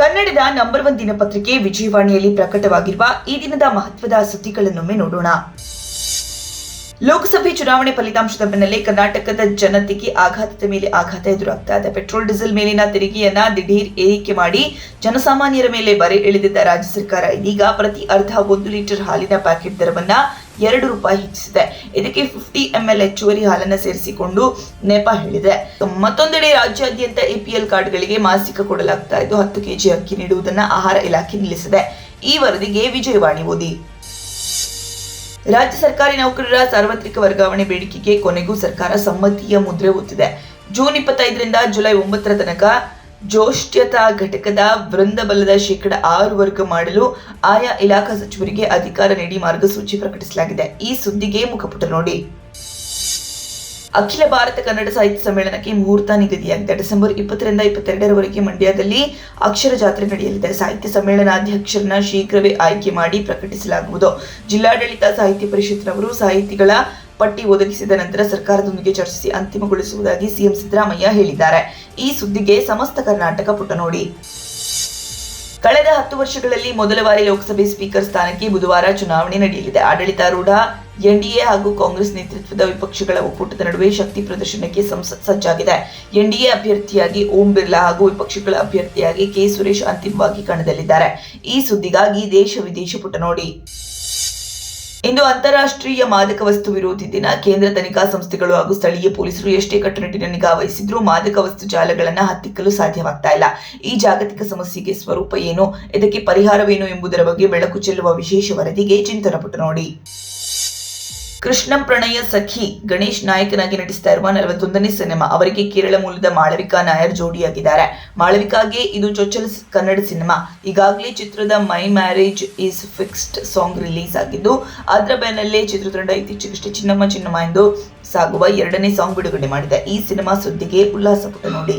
ಕನ್ನಡದ number one ದಿನಪತ್ರಿಕೆ ವಿಜಯವಾಣಿಯಲ್ಲಿ ಪ್ರಕಟವಾಗಿರುವ ಈ ದಿನದ ಮಹತ್ವದ ಸುದ್ದಿಗಳನ್ನೊಮ್ಮೆ ನೋಡೋಣ. ಲೋಕಸಭೆ ಚುನಾವಣೆ ಫಲಿತಾಂಶದ ಬೆನ್ನಲ್ಲೇ ಕರ್ನಾಟಕದ ಜನತೆಗೆ ಆಘಾತದ ಮೇಲೆ ಆಘಾತ ಎದುರಾಗ್ತಾ ಇದೆ. ಪೆಟ್ರೋಲ್, ಡೀಸೆಲ್ ಮೇಲಿನ ತೆರಿಗೆಯನ್ನ ದಿಢೀರ್ ಏರಿಕೆ ಮಾಡಿ ಜನಸಾಮಾನ್ಯರ ಮೇಲೆ ಬರೆ ಎಳೆದಿದ್ದ ರಾಜ್ಯ ಸರ್ಕಾರ ಇದೀಗ ಪ್ರತಿ ಅರ್ಧ ಒಂದು ಲೀಟರ್ ಹಾಲಿನ ಪ್ಯಾಕೆಟ್ ದರವನ್ನ ಎರಡು ರೂಪಾಯಿ ಹೆಚ್ಚಿಸಿದೆ. ಇದಕ್ಕೆ ಫಿಫ್ಟಿ ಎಂಎಲ್ ಹೆಚ್ಚುವರಿ ಹಾಲನ್ನು ಸೇರಿಸಿಕೊಂಡು ನೆಪ ಹೇಳಿದೆ. ಮತ್ತೊಂದೆಡೆ ರಾಜ್ಯಾದ್ಯಂತ ಎಪಿಎಲ್ ಕಾರ್ಡ್ಗಳಿಗೆ ಮಾಸಿಕ ಕೊಡಲಾಗ್ತಾ ಇದ್ದು, ಹತ್ತು ಕೆಜಿ ಅಕ್ಕಿ ನೀಡುವುದನ್ನ ಆಹಾರ ಇಲಾಖೆ ನಿಲ್ಲಿಸಿದೆ. ಈ ವರದಿಗೆ ವಿಜಯವಾಣಿ ಓದಿ. ರಾಜ್ಯ ಸರ್ಕಾರಿ ನೌಕರರ ಸಾರ್ವತ್ರಿಕ ವರ್ಗಾವಣೆ ಬೇಡಿಕೆಗೆ ಕೊನೆಗೂ ಸರ್ಕಾರ ಸಮ್ಮತಿಯ ಮುದ್ರೆ ಒತ್ತಿದೆ ಜೂನ್ ಇಪ್ಪತ್ತೈದರಿಂದ ಜುಲೈ ಒಂಬತ್ತರ ತನಕ ಜೋಷ್ಟ್ಯತಾ ಘಟಕದ ವೃಂದಬಲದ ಶೇಕಡ ಆರು ವರ್ಗ ಮಾಡಲು ಆಯಾ ಇಲಾಖಾ ಸಚಿವರಿಗೆ ಅಧಿಕಾರ ನೀಡಿ ಮಾರ್ಗಸೂಚಿ ಪ್ರಕಟಿಸಲಾಗಿದೆ. ಈ ಸುದ್ದಿಗೆ ಮುಖಪುಟ ನೋಡಿ. ಅಖಿಲ ಭಾರತ ಕನ್ನಡ ಸಾಹಿತ್ಯ ಸಮ್ಮೇಳನಕ್ಕೆ ಮುಹೂರ್ತ ನಿಗದಿಯಾಗಿದೆ. ಡಿಸೆಂಬರ್ ಇಪ್ಪತ್ತರಿಂದ ಇಪ್ಪತ್ತೆರಡರವರೆಗೆ ಮಂಡ್ಯದಲ್ಲಿ ಅಕ್ಷರ ಜಾತ್ರೆ ನಡೆಯಲಿದೆ. ಸಾಹಿತ್ಯ ಸಮ್ಮೇಳನಾಧ್ಯಕ್ಷರನ್ನ ಶೀಘ್ರವೇ ಆಯ್ಕೆ ಮಾಡಿ ಪ್ರಕಟಿಸಲಾಗುವುದು. ಜಿಲ್ಲಾಡಳಿತ ಸಾಹಿತ್ಯ ಪರಿಷತ್ನವರು ಸಾಹಿತಿಗಳ ಪಟ್ಟಿ ಒದಗಿಸಿದ ನಂತರ ಸರ್ಕಾರದೊಂದಿಗೆ ಚರ್ಚಿಸಿ ಅಂತಿಮಗೊಳಿಸುವುದಾಗಿ ಸಿಎಂ ಸಿದ್ದರಾಮಯ್ಯ ಹೇಳಿದ್ದಾರೆ. ಈ ಸುದ್ದಿಗೆ ಸಮಸ್ತ ಕರ್ನಾಟಕ ಪುಟ ನೋಡಿ. ಕಳೆದ ಹತ್ತು ವರ್ಷಗಳಲ್ಲಿ ಮೊದಲ ಬಾರಿ ಲೋಕಸಭೆ ಸ್ಪೀಕರ್ ಸ್ಥಾನಕ್ಕೆ ಬುಧವಾರ ಚುನಾವಣೆ ನಡೆಯಲಿದೆ. ಆಡಳಿತಾರೂಢ ಎನ್ಡಿಎ ಹಾಗೂ ಕಾಂಗ್ರೆಸ್ ನೇತೃತ್ವದ ವಿಪಕ್ಷಗಳ ಒಕ್ಕೂಟದ ನಡುವೆ ಶಕ್ತಿ ಪ್ರದರ್ಶನಕ್ಕೆ ಸಂಸತ್ ಸಜ್ಜಾಗಿದೆ. ಎನ್ಡಿಎ ಅಭ್ಯರ್ಥಿಯಾಗಿ ಓಂ ಬಿರ್ಲಾ ಹಾಗೂ ವಿಪಕ್ಷಗಳ ಅಭ್ಯರ್ಥಿಯಾಗಿ ಕೆ ಸುರೇಶ್ ಅಂತಿಮವಾಗಿ ಕಣದಲ್ಲಿದ್ದಾರೆ. ಈ ಸುದ್ದಿಗಾಗಿ ದೇಶ ವಿದೇಶ ಪುಟ ನೋಡಿ. ಇಂದು ಅಂತಾರಾಷ್ಟ್ರೀಯ ಮಾದಕ ವಸ್ತು ವಿರೋಧಿ ದಿನ. ಕೇಂದ್ರ ತನಿಖಾ ಸಂಸ್ಥೆಗಳು ಹಾಗೂ ಸ್ಥಳೀಯ ಪೊಲೀಸರು ಎಷ್ಟೇ ಕಟ್ಟುನಿಟ್ಟಿನ ನಿಗಾ ವಹಿಸಿದ್ರೂ ಮಾದಕ ವಸ್ತು ಜಾಲಗಳನ್ನ ಹತ್ತಿಕ್ಕಲು ಸಾಧ್ಯವಾಗ್ತಾ ಇಲ್ಲ. ಈ ಜಾಗತಿಕ ಸಮಸ್ಯೆಗೆ ಸ್ವರೂಪ ಏನು? ಇದಕ್ಕೆ ಪರಿಹಾರವೇನು ಎಂಬುದರ ಬಗ್ಗೆ ಬೆಳಕು ಚೆಲ್ಲುವ ವಿಶೇಷ ವರದಿಗೆ ಚಿಂತನ ಪುಟ ನೋಡಿ. ಕೃಷ್ಣಂ ಪ್ರಣಯ ಸಖಿ ಗಣೇಶ್ ನಾಯಕನಾಗಿ ನಟಿಸ್ತಾ ಇರುವ ನಲವತ್ತೊಂದನೇ ಸಿನಿಮಾ. ಅವರಿಗೆ ಕೇರಳ ಮೂಲದ ಮಾಳವಿಕಾ ನಾಯರ್ ಜೋಡಿಯಾಗಿದ್ದಾರೆ. ಮಾಳವಿಕಾಗೆ ಇದು ಚೊಚ್ಚಲ ಕನ್ನಡ ಸಿನಿಮಾ. ಈಗಾಗಲೇ ಚಿತ್ರದ my marriage is fixed song release ಆಗಿದ್ದು ಅದರ ಬೆನ್ನಲ್ಲೇ ಚಿತ್ರತಂಡ ಇತ್ತೀಚೆಗಷ್ಟೇ ಚಿನ್ನಮ್ಮ ಚಿನ್ನಮ್ಮ ಎಂದು ಸಾಗುವ ಎರಡನೇ ಸಾಂಗ್ ಬಿಡುಗಡೆ ಮಾಡಿದೆ. ಈ ಸಿನಿಮಾ ಸುದ್ದಿಗೆ ಉಲ್ಲಾಸ ಪುಟ ನೋಡಿ.